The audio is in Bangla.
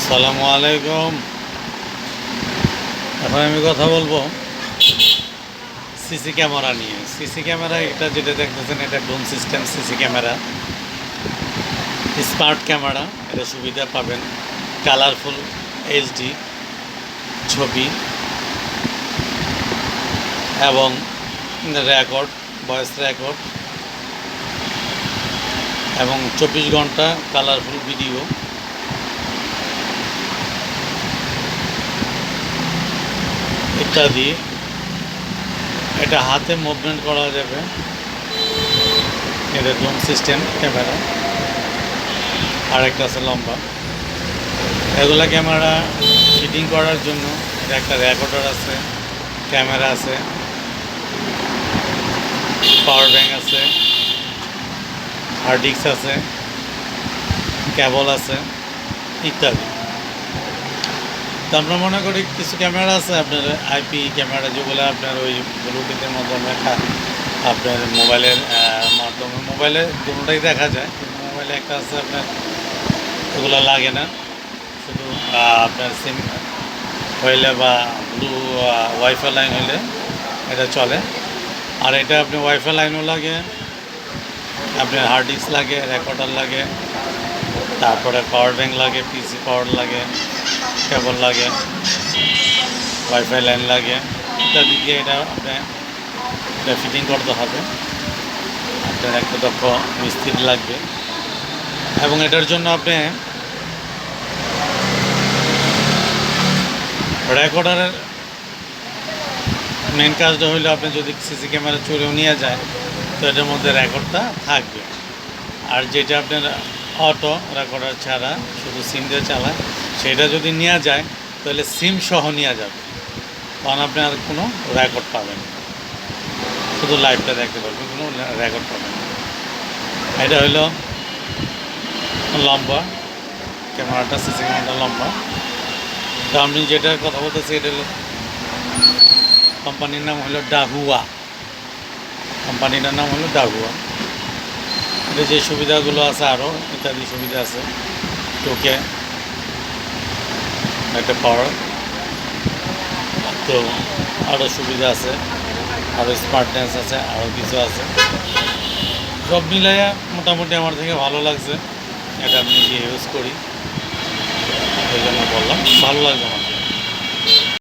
আসসালামু আলাইকুম। এখন আমি কথা বলব সিসি ক্যামেরা নিয়ে। সিসি ক্যামেরা এটা যেটা দেখতেছেন, এটা dome system CC camera. Smart camera, এটা সুবিধা পাবেন। কালারফুল এইচডি ছবি এবং রেকর্ড, ভয়েস রেকর্ড এবং চব্বিশ ঘণ্টা কালারফুল ভিডিও। ইত্যাদি এটা হাতে মুভমেন্ট করা যাবে। এটা জুম সিস্টেম ক্যামেরা আর একটা আছে লম্বা। এগুলা ক্যামেরা ফিটিং করার জন্য একটা রেকর্ডার আছে ক্যামেরা আছে পাওয়ার ব্যাংক আছে হার্ড ডিস্ক আছে কেবল আছে, ইত্যাদি। তো আমরা মনে করি কিছু ক্যামেরা আছে, আপনার আইপি ক্যামেরা যেগুলো আপনার ওই ব্লুটুথের মাধ্যমে আপনার মোবাইলের মাধ্যমে, মোবাইলে দুটোটাই দেখা যায়, কিন্তু মোবাইলে একটা আছে আপনার ওগুলো লাগে না। শুধু আপনার সিম হইলে বা ব্লু ওয়াইফাই লাইন হইলে এটা চলে। আর এটা আপনি ওয়াইফাই লাইনও লাগে, আপনার হার্ড ডিস্ক লাগে রেকর্ডার লাগে, তারপরে পাওয়ার ব্যাংক লাগে পিসি পাওয়ার লাগে। কেবল লাগে ওয়াইফাই লাইন লাগে। ইত্যাদি দিয়ে এটা আপনার ফিটিং করতে হবে। আপনার একটা দক্ষ মিস্ত্রি লাগবে। এবং এটার জন্য আপনি রেকর্ডারের মেন কাজটা হইল আপনি যদি সিসি ক্যামেরা চুরেও নিয়ে যায়, তো এটার মধ্যে রেকর্ডটা থাকবে। আর যেটা আপনার অটো রেকর্ডার ছাড়া, শুধু সিম দিয়ে চালায় সেটা যদি নেওয়া যায়, তাহলে সিম সহ নেওয়া যাবে। তখন আপনি আর কোনো রেকর্ড পাবেন। শুধু লাইভটা দেখতে পারবেন, কোনো রেকর্ড পাবেন। এটা হলো লম্বা, ক্যামেরাটা সিসি ক্যামেরাটা লম্বা। আমি যেটার কথা বলতেছি, এটা হলো কোম্পানির নাম হলো ডাহুয়া কোম্পানিটার নাম হলো ডাহুয়া এটা যে সুবিধাগুলো আছে আরও ইত্যাদি সুবিধা আছে। টোকে একটা পাওয়ার তো আরও সুবিধা আছে আরও স্মার্টনেস আছে আরও কিছু আছে। সব মিলাইয়া মোটামুটি আমার থেকে ভালো লাগছে। এটা আমি নিজে ইউজ করি ওই জন্য বললাম, ভালো লাগছে আমার